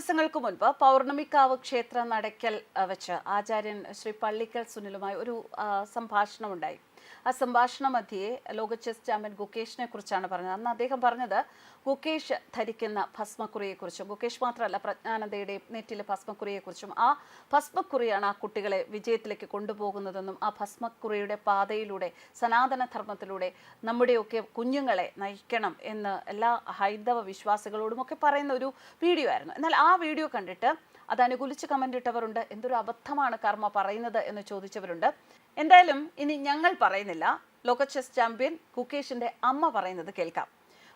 ദിവസങ്ങൾക്ക് മുൻപ് പൗർണമിക്കാവ് ക്ഷേത്ര നടക്കൽ വെച്ച് ആചാര്യൻ ശ്രീ പള്ളിക്കൽ സുനിലുമായി ഒരു സംഭാഷണമുണ്ടായി. ആ സംഭാഷണ മധ്യേ ലോക ചെസ് ചാമ്പ്യൻ ഗുകേഷിനെ കുറിച്ചാണ് പറഞ്ഞത്. അന്ന് അദ്ദേഹം പറഞ്ഞത് ഗുകേഷ് ധരിക്കുന്ന ഭസ്മക്കുറിയെക്കുറിച്ചും ഗുകേഷ് മാത്രമല്ല പ്രജ്ഞാനന്ദയുടെയും നെറ്റിലെ ഭസ്മക്കുറിയെക്കുറിച്ചും ആ ഭസ്മക്കുറിയാണ് ആ കുട്ടികളെ വിജയത്തിലേക്ക് കൊണ്ടുപോകുന്നതെന്നും ആ ഭസ്മക്കുറിയുടെ പാതയിലൂടെ സനാതന ധർമ്മത്തിലൂടെ നമ്മുടെയൊക്കെ കുഞ്ഞുങ്ങളെ നയിക്കണം എന്ന് എല്ലാ ഹൈന്ദവ വിശ്വാസികളോടും ഒക്കെ പറയുന്ന ഒരു വീഡിയോ ആയിരുന്നു. എന്നാൽ ആ വീഡിയോ കണ്ടിട്ട് അത് അനുകൂലിച്ച് കമന്റ് ഇട്ടവരുണ്ട്. എന്തൊരു അബദ്ധമാണ് കർമ്മ പറയുന്നത് എന്ന് ചോദിച്ചവരുണ്ട്. എന്തായാലും ഇനി ഞങ്ങൾ പറയുന്നില്ല. ലോക ചെസ് ചാമ്പ്യൻ കുകേഷിന്റെ അമ്മ പറയുന്നത് കേൾക്കാം.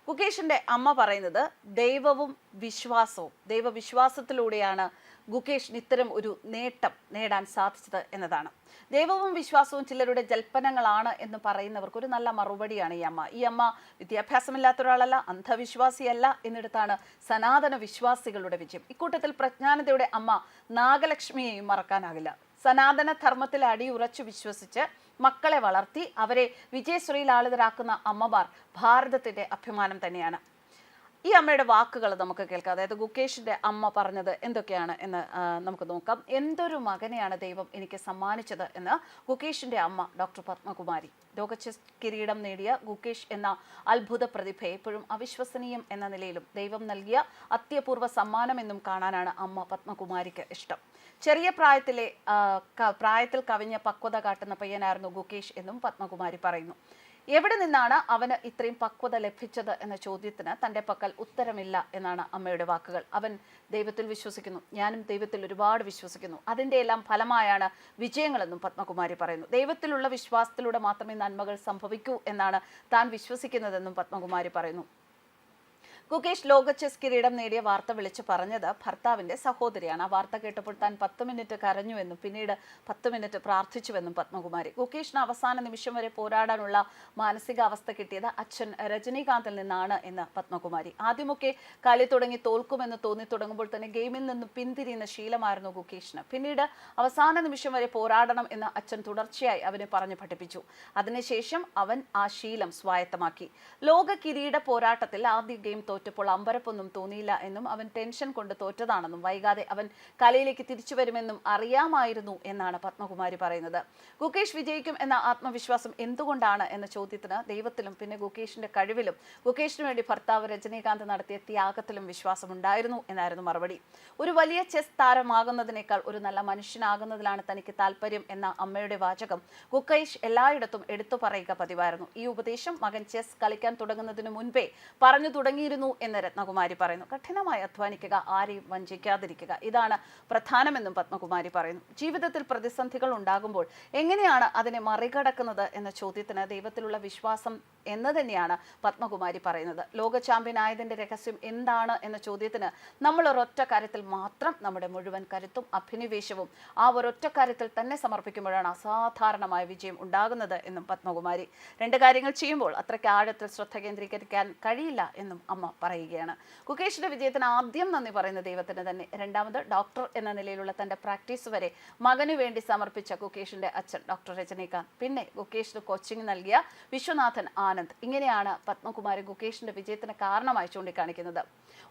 കുക്കേഷിന്റെ അമ്മ പറയുന്നത് ദൈവവും വിശ്വാസവും. ദൈവവിശ്വാസത്തിലൂടെയാണ് ഗുകേഷിന് ഇത്തരം ഒരു നേട്ടം നേടാൻ സാധിച്ചത് എന്നതാണ്. ദൈവവും വിശ്വാസവും ചിലരുടെ ജൽപ്പനങ്ങളാണ് എന്ന് പറയുന്നവർക്ക് ഒരു നല്ല മറുപടിയാണ് ഈ അമ്മ. ഈ അമ്മ വിദ്യാഭ്യാസമില്ലാത്ത ഒരാളല്ല അന്ധവിശ്വാസിയല്ല എന്നിടത്താണ് സനാതന വിശ്വാസികളുടെ വിജയം. ഇക്കൂട്ടത്തിൽ പ്രജ്ഞാനതയുടെ അമ്മ നാഗലക്ഷ്മിയെയും മറക്കാനാകില്ല. സനാതന ധർമ്മത്തിൽ അടിയുറച്ചു വിശ്വസിച്ച് മക്കളെ വളർത്തി അവരെ വിജയശ്രീലാളിതരാക്കുന്ന അമ്മമാർ ഭാരതത്തിന്റെ അഭിമാനം തന്നെയാണ്. ഈ അമ്മയുടെ വാക്കുകൾ നമുക്ക് കേൾക്കാം. അതായത് ഗുക്കേഷിന്റെ അമ്മ പറഞ്ഞത് എന്തൊക്കെയാണ് എന്ന് നമുക്ക് നോക്കാം. എന്തൊരു മകനെയാണ് ദൈവം എനിക്ക് സമ്മാനിച്ചത് എന്ന് ഗുക്കേഷിന്റെ അമ്മ ഡോക്ടർ പത്മകുമാരി. ലോക ചെസ് കിരീടം നേടിയ ഗുക്കേഷ് എന്ന അത്ഭുത പ്രതിഭ എപ്പോഴും അവിശ്വസനീയം എന്ന നിലയിലും ദൈവം നൽകിയ അത്യപൂർവ സമ്മാനമെന്നും കാണാനാണ് അമ്മ പത്മകുമാരിക്ക് ഇഷ്ടം. ചെറിയ പ്രായത്തിലെ പ്രായത്തിൽ കവിഞ്ഞ പക്വത കാട്ടുന്ന പയ്യനായിരുന്നു ഗുകേഷ് എന്നും പത്മകുമാരി പറയുന്നു. എവിടെ നിന്നാണ് അവന് ഇത്രയും പക്വത ലഭിച്ചത് എന്ന ചോദ്യത്തിന് തന്റെ പക്കൽ ഉത്തരമില്ല എന്നാണ് അമ്മയുടെ വാക്കുകൾ. അവൻ ദൈവത്തിൽ വിശ്വസിക്കുന്നു. ഞാനും ദൈവത്തിൽ ഒരുപാട് വിശ്വസിക്കുന്നു. അതിന്റെ എല്ലാം ഫലമായാണ് വിജയങ്ങളെന്നും പത്മകുമാരി പറയുന്നു. ദൈവത്തിലുള്ള വിശ്വാസത്തിലൂടെ മാത്രമേ നന്മകൾ സംഭവിക്കൂ എന്നാണ് താൻ വിശ്വസിക്കുന്നതെന്നും പത്മകുമാരി പറയുന്നു. ഗുകേഷ് ലോക ചെസ് കിരീടം നേടിയ വാർത്ത വിളിച്ചു പറഞ്ഞത് ഭർത്താവിന്റെ സഹോദരിയാണ്. ആ വാർത്ത കേട്ടപ്പോൾ താൻ പത്ത് മിനിറ്റ് കരഞ്ഞുവെന്നും പിന്നീട് പത്ത് മിനിറ്റ് പ്രാർത്ഥിച്ചുവെന്നും പത്മകുമാരി. ഗുകേഷിന് അവസാന നിമിഷം വരെ പോരാടാനുള്ള മാനസികാവസ്ഥ കിട്ടിയത് അച്ഛൻ രജനീകാന്തിൽ നിന്നാണ് എന്ന് പത്മകുമാരി. ആദ്യമൊക്കെ കളി തുടങ്ങി തോൽക്കുമെന്ന് തോന്നി തുടങ്ങുമ്പോൾ തന്നെ ഗെയിമിൽ നിന്ന് പിന്തിരിയുന്ന ശീലമായിരുന്നു ഗുകേഷിന്. പിന്നീട് അവസാന നിമിഷം വരെ പോരാടണം എന്ന് അച്ഛൻ തുടർച്ചയായി അവനെ പറഞ്ഞു പഠിപ്പിച്ചു. അതിനുശേഷം അവൻ ആ ശീലം സ്വായത്തമാക്കി. ലോക കിരീട പോരാട്ടത്തിൽ ആദ്യ ഗെയിം തോറ്റപ്പോൾ അമ്പരപ്പൊന്നും തോന്നിയില്ല എന്നും അവൻ ടെൻഷൻ കൊണ്ട് തോറ്റതാണെന്നും വൈകാതെ അവൻ കലയിലേക്ക് തിരിച്ചു വരുമെന്നും അറിയാമായിരുന്നു എന്നാണ് പത്മകുമാരി പറയുന്നത്. ഗുകേഷ് വിജയിക്കും എന്ന ആത്മവിശ്വാസം എന്തുകൊണ്ടാണ് എന്ന ചോദ്യത്തിന് ദൈവത്തിലും പിന്നെ ഗുകേഷിന്റെ കഴിവിലും ഗുകേഷിന് വേണ്ടി ഭർത്താവ് രജനീകാന്ത് നടത്തിയ ത്യാഗത്തിലും വിശ്വാസമുണ്ടായിരുന്നു എന്നായിരുന്നു മറുപടി. ഒരു വലിയ ചെസ് താരമാകുന്നതിനേക്കാൾ ഒരു നല്ല മനുഷ്യനാകുന്നതിലാണ് തനിക്ക് താല്പര്യം എന്ന അമ്മയുടെ വാചകം ഗുക്കേഷ് എല്ലായിടത്തും എടുത്തു പറയുക പതിവായിരുന്നു. ഈ ഉപദേശം മകൻ ചെസ് കളിക്കാൻ തുടങ്ങുന്നതിന് മുൻപേ പറഞ്ഞു തുടങ്ങിയിരുന്നു എന്ന് രത്നകുമാരി പറയുന്നു. കഠിനമായി അധ്വാനിക്കുക ആരെയും വഞ്ചിക്കാതിരിക്കുക. ഇതാണ് പ്രധാനമെന്നും പത്മകുമാരി പറയുന്നു. ജീവിതത്തിൽ പ്രതിസന്ധികൾ ഉണ്ടാകുമ്പോൾ എങ്ങനെയാണ് അതിനെ മറികടക്കുന്നത് എന്ന ചോദ്യത്തിന് ദൈവത്തിലുള്ള വിശ്വാസം എന്ന് തന്നെയാണ് പത്മകുമാരി പറയുന്നത്. ലോക ചാമ്പ്യൻ ആയതിന്റെ രഹസ്യം എന്താണ് എന്ന ചോദ്യത്തിന് നമ്മൾ ഒരൊറ്റ കാര്യത്തിൽ മാത്രം നമ്മുടെ മുഴുവൻ കരുത്തും അഭിനിവേശവും ആ ഒരൊറ്റ കാര്യത്തിൽ തന്നെ സമർപ്പിക്കുമ്പോഴാണ് അസാധാരണമായ വിജയം ഉണ്ടാകുന്നത് എന്നും പത്മകുമാരി. രണ്ട് കാര്യങ്ങൾ ചെയ്യുമ്പോൾ അത്രയ്ക്ക് ആഴത്തിൽ ശ്രദ്ധ കേന്ദ്രീകരിക്കാൻ കഴിയില്ല എന്നും അമ്മ പറയുകയാണ്. കുകേഷിന്റെ വിജയത്തിന് ആദ്യം നന്ദി പറയുന്ന ദൈവത്തിന് തന്നെ. രണ്ടാമത് ഡോക്ടർ എന്ന നിലയിലുള്ള തന്റെ പ്രാക്ടീസ് വരെ മകനു വേണ്ടി സമർപ്പിച്ച കുകേഷിന്റെ അച്ഛൻ ഡോക്ടർ രജനീകാന്ത്. പിന്നെ കുക്കേഷിന് കോച്ചിങ് നൽകിയ വിശ്വനാഥൻ ആനന്ദ്. ഇങ്ങനെയാണ് പത്മകുമാരി ഗുകേഷിന്റെ വിജയത്തിന് കാരണമായി ചൂണ്ടിക്കാണിക്കുന്നത്.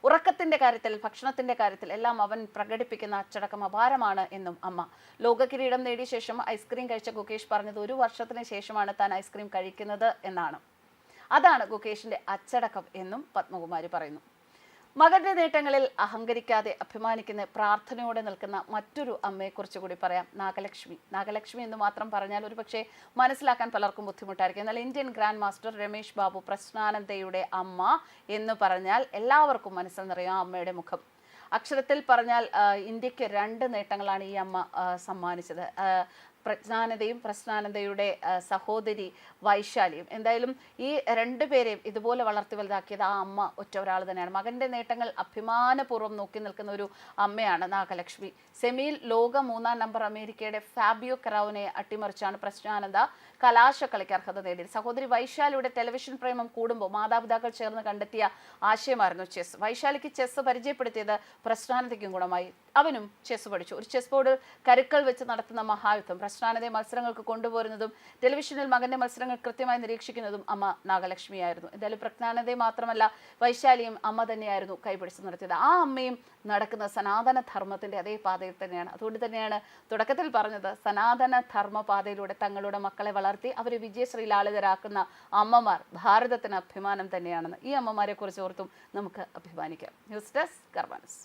ഉറക്കത്തിന്റെ കാര്യത്തിൽ ഭക്ഷണത്തിന്റെ കാര്യത്തിൽ എല്ലാം അവൻ പ്രകടിപ്പിക്കുന്ന അച്ചടക്കം അപാരമാണ് എന്നും അമ്മ. ലോക കിരീടം നേടിയ ശേഷം ഐസ്ക്രീം കഴിച്ച ഗുകേഷ് പറഞ്ഞത് ഒരു വർഷത്തിന് ശേഷമാണ് താൻ ഐസ്ക്രീം കഴിക്കുന്നത് എന്നാണ്. അതാണ് ഗുകേഷിന്റെ അച്ചടക്കം എന്നും പത്മകുമാരി പറയുന്നു. മകന്റെ നേട്ടങ്ങളിൽ അഹങ്കരിക്കാതെ അഭിമാനിക്കുന്ന പ്രാർത്ഥനയോടെ നിൽക്കുന്ന മറ്റൊരു അമ്മയെക്കുറിച്ച് കൂടി പറയാം. നാഗലക്ഷ്മി. നാഗലക്ഷ്മി എന്ന് മാത്രം പറഞ്ഞാൽ ഒരു പക്ഷേ മനസ്സിലാക്കാൻ പലർക്കും ബുദ്ധിമുട്ടായിരിക്കും. എന്നാൽ Indian grand master Ramesh Babu പ്രശ്നാനന്ദയുടെ അമ്മ എന്ന് പറഞ്ഞാൽ എല്ലാവർക്കും മനസ്സിൽ നിറയും അമ്മയുടെ മുഖം. അക്ഷരത്തിൽ പറഞ്ഞാൽ ഇന്ത്യയ്ക്ക് രണ്ട് നേട്ടങ്ങളാണ് ഈ അമ്മ സമ്മാനിച്ചത്. പ്രജ്ഞാനതയും പ്രശ്നാനതയുടെ സഹോദരി വൈശാലിയും. എന്തായാലും ഈ രണ്ടുപേരെയും ഇതുപോലെ വളർത്തി വലുതാക്കിയത് ആ അമ്മ ഒറ്റ ഒരാൾ തന്നെയാണ്. മകന്റെ നേട്ടങ്ങൾ അഭിമാനപൂർവം നോക്കി നിൽക്കുന്ന ഒരു അമ്മയാണ് നാഗലക്ഷ്മി. സെമിയിൽ ലോക മൂന്നാം നമ്പർ അമേരിക്കയുടെ ഫാബിയോ കറാവിനെ അട്ടിമറിച്ചാണ് പ്രശ്നാനന്ദ കലാശക്കളിക്ക് അർഹത നേടിയത്. സഹോദരി വൈശാലിയുടെ ടെലിവിഷൻ പ്രേമം കൂടുമ്പോൾ മാതാപിതാക്കൾ ചേർന്ന് കണ്ടെത്തിയ ആശയമായിരുന്നു ചെസ്. വൈശാലിക്ക് ചെസ് പരിചയപ്പെടുത്തിയത് പ്രശ്നാനതയ്ക്കും ഗുണമായി. അവനും ചെസ് പഠിച്ചു. ഒരു ചെസ് ബോർഡ് കരുക്കൾ വെച്ച് നടത്തുന്ന മഹായുദ്ധം കൃഷ്ണാനന്ദയെ മത്സരങ്ങൾക്ക് കൊണ്ടുപോരുന്നതും ടെലിവിഷനിൽ മകന്റെ മത്സരങ്ങൾ കൃത്യമായി നിരീക്ഷിക്കുന്നതും അമ്മ നാഗലക്ഷ്മിയായിരുന്നു. എന്തായാലും പ്രജ്ഞാനന്ദയെ മാത്രമല്ല വൈശാലിയും അമ്മ തന്നെയായിരുന്നു കൈപിടിച്ച് നിർത്തിയത് ആ അമ്മയും നടക്കുന്ന സനാതന ധർമ്മത്തിന്റെ അതേ പാതയിൽ തന്നെയാണ്. അതുകൊണ്ട് തന്നെയാണ് തുടക്കത്തിൽ പറഞ്ഞത് സനാതന ധർമ്മ പാതയിലൂടെ തങ്ങളുടെ മക്കളെ വളർത്തി അവരെ വിജയശ്രീലാളിതരാക്കുന്ന അമ്മമാർ ഭാരതത്തിന് അഭിമാനം തന്നെയാണെന്ന് ഈ അമ്മമാരെ കുറിച്ച് ഓർത്തും നമുക്ക് അഭിമാനിക്കാം. News desk കർമാനസ്.